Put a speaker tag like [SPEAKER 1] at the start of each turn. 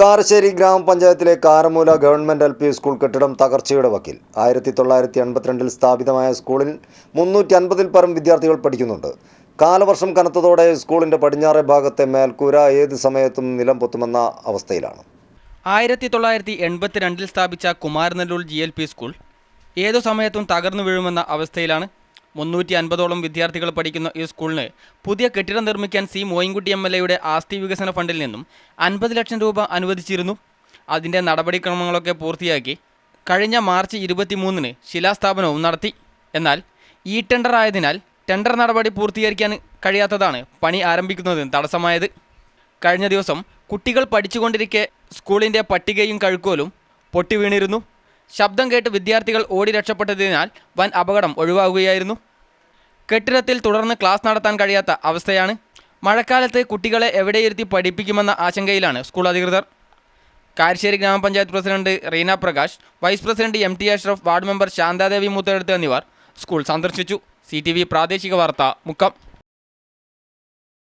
[SPEAKER 1] കാരശ്ശേരി ഗ്രാമപഞ്ചായത്തിലെ Karamoola government L P school കെട്ടിടം തകർച്ചയുടെ വക്കിൽ. ആയിരത്തി തൊള്ളായിരത്തി എൺപത്തിരണ്ടിൽ സ്ഥാപിതമായ സ്കൂളിൽ മുന്നൂറ്റി അൻപതിൽ പരം വിദ്യാർത്ഥികൾ പഠിക്കുന്നുണ്ട്. കാലവർഷം കനത്തതോടെ സ്കൂളിന്റെ പടിഞ്ഞാറേ ഭാഗത്തെ മേൽക്കൂര ഏത് സമയത്തും നിലം പൊത്തുമെന്ന അവസ്ഥയിലാണ്
[SPEAKER 2] ആയിരത്തി തൊള്ളായിരത്തി എൺപത്തിരണ്ടിൽ സ്ഥാപിച്ച Kumaranellur G L P school ഏതു സമയത്തും തകർന്നു വീഴുമെന്ന അവസ്ഥയിലാണ്. മുന്നൂറ്റി അൻപതോളം വിദ്യാർത്ഥികൾ പഠിക്കുന്ന ഈ സ്കൂളിന് പുതിയ കെട്ടിടം നിർമ്മിക്കാൻ സി മോയിൻകുട്ടി എം എൽ എയുടെ ആസ്തി വികസന ഫണ്ടിൽ നിന്നും അൻപത് ലക്ഷം രൂപ അനുവദിച്ചിരുന്നു. അതിന്റെ നടപടിക്രമങ്ങളൊക്കെ പൂർത്തിയാക്കി കഴിഞ്ഞ മാർച്ച് ഇരുപത്തിമൂന്നിന് ശിലാസ്ഥാപനവും നടത്തി. എന്നാൽ ഈ ടെൻഡർ ആയതിനാൽ ടെൻഡർ നടപടി പൂർത്തീകരിക്കാൻ കഴിയാത്തതാണ് പണി ആരംഭിക്കുന്നതിന് തടസ്സമായത്. കഴിഞ്ഞ ദിവസം കുട്ടികൾ പഠിച്ചുകൊണ്ടിരിക്കെ സ്കൂളിന്റെ പട്ടികയും കഴുക്കോലും പൊട്ടി വീണിരുന്നു. ശബ്ദം കേട്ട് വിദ്യാർത്ഥികൾ ഓടി രക്ഷപ്പെട്ടതിനാൽ വൻ അപകടം ഒഴിവാകുകയായിരുന്നു. കെട്ടിടത്തിൽ തുടർന്ന് ക്ലാസ് നടത്താൻ കഴിയാത്ത അവസ്ഥയാണ് മഴക്കാലത്ത് കുട്ടികളെ എവിടെയിരുത്തി പഠിപ്പിക്കുമെന്ന ആശങ്കയിലാണ് സ്കൂൾ അധികൃതർ. കാരശ്ശേരി ഗ്രാമപഞ്ചായത്ത് president Reena Prakash vice president M T Ashraf ward member Shanthadevi Moothedath എന്നിവർ സ്കൂൾ സന്ദർശിച്ചു. സി പ്രാദേശിക വാർത്ത മുക്കം.